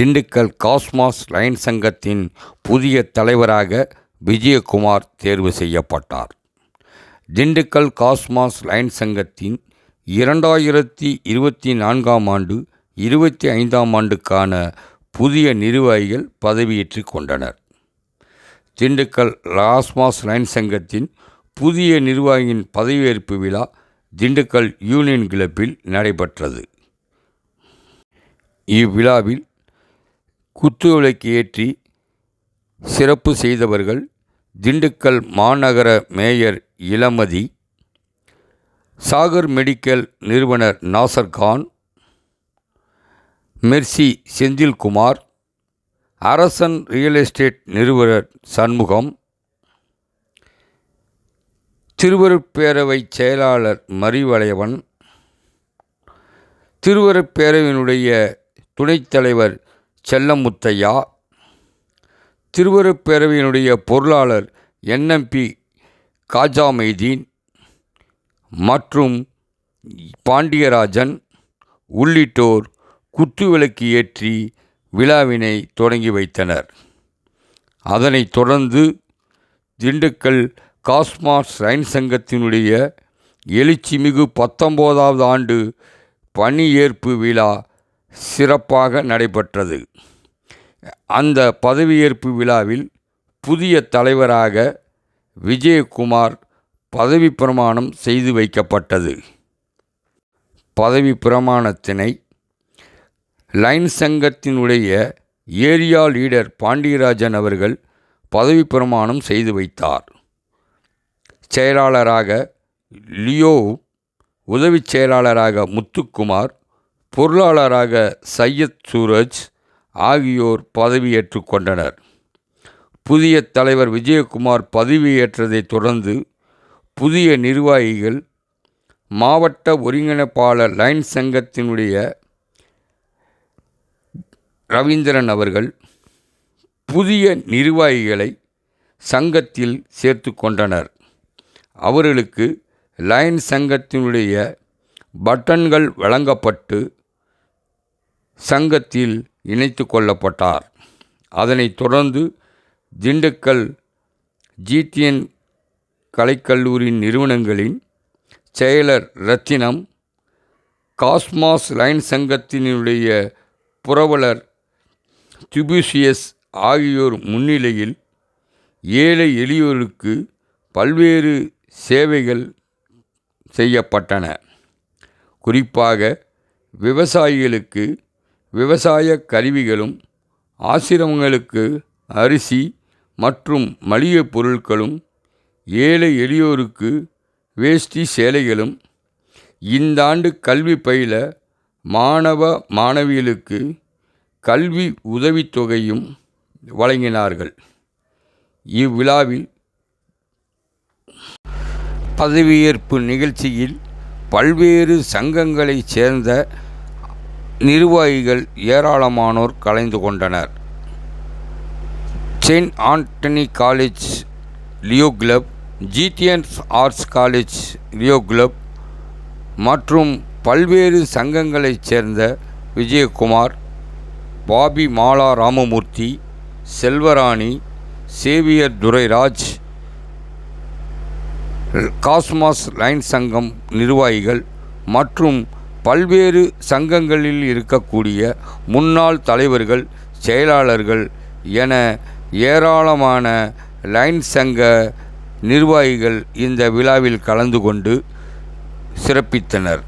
Dindigul cosmos line சங்கத்தின் புதிய தலைவராக விஜயகுமார் தேர்வு செய்யப்பட்டார். திண்டுக்கல் காஸ்மாஸ் லைன் சங்கத்தின் இரண்டாயிரத்தி இருபத்தி நான்காம் ஆண்டு இருபத்தி ஐந்தாம் ஆண்டுக்கான புதிய நிர்வாகிகள் பதவியேற்றுக் கொண்டனர். திண்டுக்கல் லாஸ்மாஸ் லைன் சங்கத்தின் புதிய நிர்வாகியின் பதவியேற்பு விழா திண்டுக்கல் யூனியன் கிளப்பில் நடைபெற்றது. இவ்விழாவில் குத்துவிளக்கு ஏற்றி சிறப்பு செய்தவர்கள் திண்டுக்கல் மாநகர மேயர் இளமதி சாகர் மெடிக்கல் நிறுவனர் நாசர் கான் மெர்சி செந்தில்குமார் அரசன் ரியல் எஸ்டேட் நிறுவனர் சண்முகம் திருவருட்பேரவை செயலாளர் மறிவளையவன் திருவருட்பேரவையினுடைய துணைத் தலைவர் செல்லமுத்தையா திருவருப்பேரவையினுடைய பொருளாளர் என்எம்பி காஜா மைதீன் மற்றும் பாண்டியராஜன் உள்ளிட்டோர் குத்துவிளக்கு ஏற்றி விழாவினை தொடங்கி வைத்தனர். அதனைத் தொடர்ந்து திண்டுக்கல் காஸ்மாஸ் ரயின் சங்கத்தினுடைய எழுச்சிமிகு பத்தொம்போதாவது ஆண்டு பணியேற்பு விழா சிறப்பாக நடைபெற்றது. அந்த பதவியேற்பு விழாவில் புதிய தலைவராக விஜயகுமார் பதவி பிரமாணம் செய்து வைக்கப்பட்டது. பதவி பிரமாணத்தினை லைன் சங்கத்தினுடைய ஏரியா லீடர் பாண்டியராஜன் அவர்கள் பதவி பிரமாணம் செய்து வைத்தார். செயலாளராக லியோ உதவி செயலாளராக முத்துக்குமார் பொருளாளராக சையத் சூரஜ் ஆகியோர் பதவியேற்று கொண்டனர். புதிய தலைவர் விஜயகுமார் பதவியேற்றதைத் தொடர்ந்து புதிய நிர்வாகிகள் மாவட்ட ஒருங்கிணைப்பாளர் லைன் சங்கத்தினுடைய ரவீந்திரன் அவர்கள் புதிய நிர்வாகிகளை சங்கத்தில் சேர்த்து கொண்டனர். அவர்களுக்கு லைன் சங்கத்தினுடைய பட்டன்கள் வழங்கப்பட்டு சங்கத்தில் இணைத்து கொள்ளப்பட்டார். அதனைத் தொடர்ந்து திண்டுக்கல் ஜிடிஎன் கலைக்கல்லூரி நிறுவனங்களின் செயலர் ரத்தினம் காஸ்மாஸ் லைன் சங்கத்தினுடைய புரவலர் திபுசியஸ் ஆகியோர் முன்னிலையில் ஏழை எளியோருக்கு பல்வேறு சேவைகள் செய்யப்பட்டன. குறிப்பாக விவசாயிகளுக்கு விவசாய கருவிகளும் ஆசிரமங்களுக்கு அரிசி மற்றும் மளிகை பொருட்களும் ஏழை எளியோருக்கு வேஷ்டி சேலைகளும் இந்த ஆண்டு கல்வி பயில மாணவ மாணவிகளுக்கு கல்வி உதவித்தொகையும் வழங்கினார்கள். இவ்விழாவில் பதவியேற்பு நிகழ்ச்சியில் பல்வேறு சங்கங்களைச் சேர்ந்த நிர்வாகிகள் ஏராளமானோர் கலந்து கொண்டனர். Saint Antony college Leo club GTN's arts college Leo club மற்றும் பல்வேறு சங்கங்களைச் சேர்ந்த Vijayakumar Bobby Mala Ramamurthy Selvarani Xavier Durairaj Cosmos lion சங்கம் நிர்வாகிகள் மற்றும் பல்வேறு சங்கங்களில் இருக்கக்கூடிய முன்னாள் தலைவர்கள் செயலாளர்கள் என ஏராளமான லைன் சங்க நிர்வாகிகள் இந்த விழாவில் கலந்து கொண்டு சிறப்பித்தனர்.